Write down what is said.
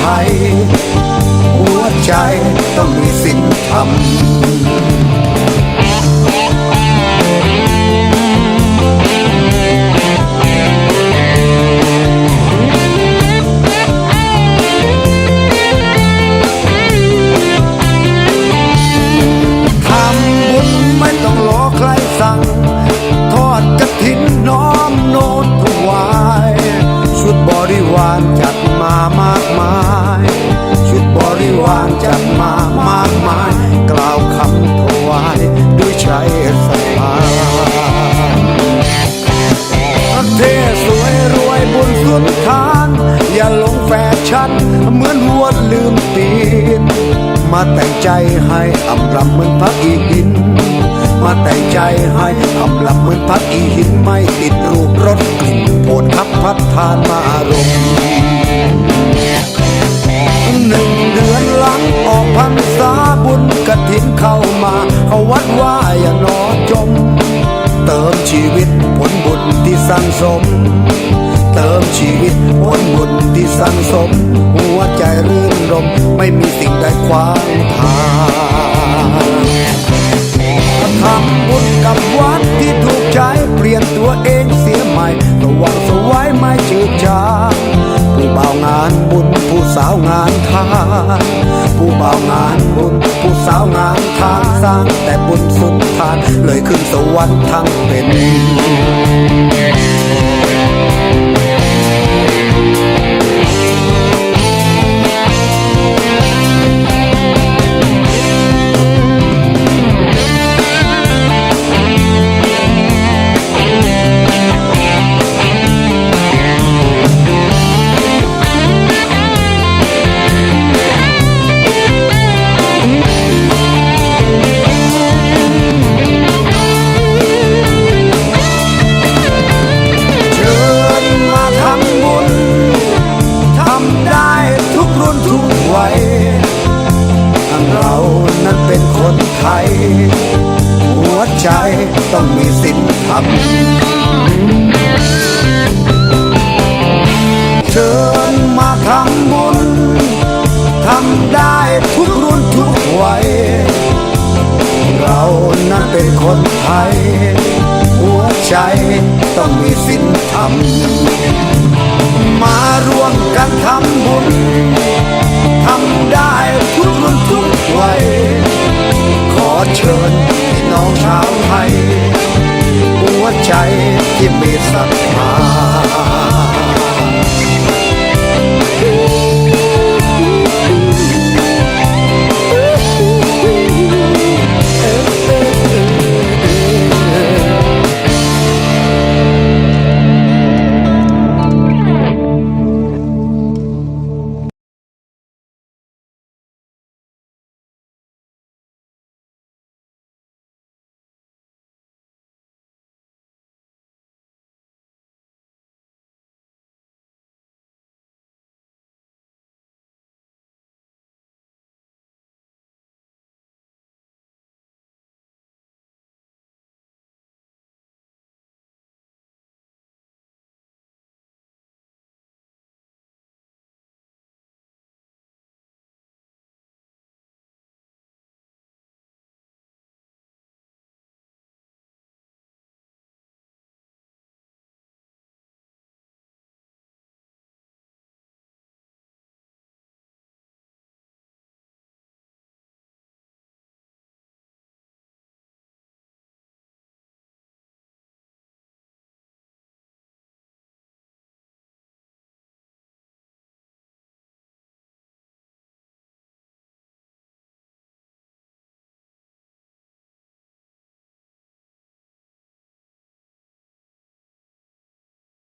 ไทย หัวใจต้องมีศีลธร มาแต่งใจให้อำลำเหมือนพระอีหิน มาแต่งใจให้อำลำเหมือนพระอีหินไม่ติดรูปรถกลิ่นโผดขับพัดทานมาอารมณ์หนึ่งเดือนหลังออกพรรษาบุญกระถินเข้ามาเขาวัดว่าอย่านอจม เติมชีวิตผลบุญที่สั่งสม เติมชีวิตผลบุญที่สั่งสม หัวใจรื่นรมไม่มีสิ่ง วางทางทำบุญกับวัดที่ถูกใจเปลี่ยนตัวเองเสียใหม่สว่างสวายไม่จืดจางผู้บ่าวงานบุญผู้สาวงานทานผู้บ่าวงานบุญผู้สาวงานทานสร้างแต่บุญสุดทานเลยขึ้นสวรรค์ทั้งเป็น ไทย หัวใจต้องมีศีลธรรมเชิญมาทำบุญทำได้ทุกรุ่นทุกวัย เรานั้นเป็นคนไทย หัวใจต้องมีศีลธรรม มารวมกันทำบุญทำได้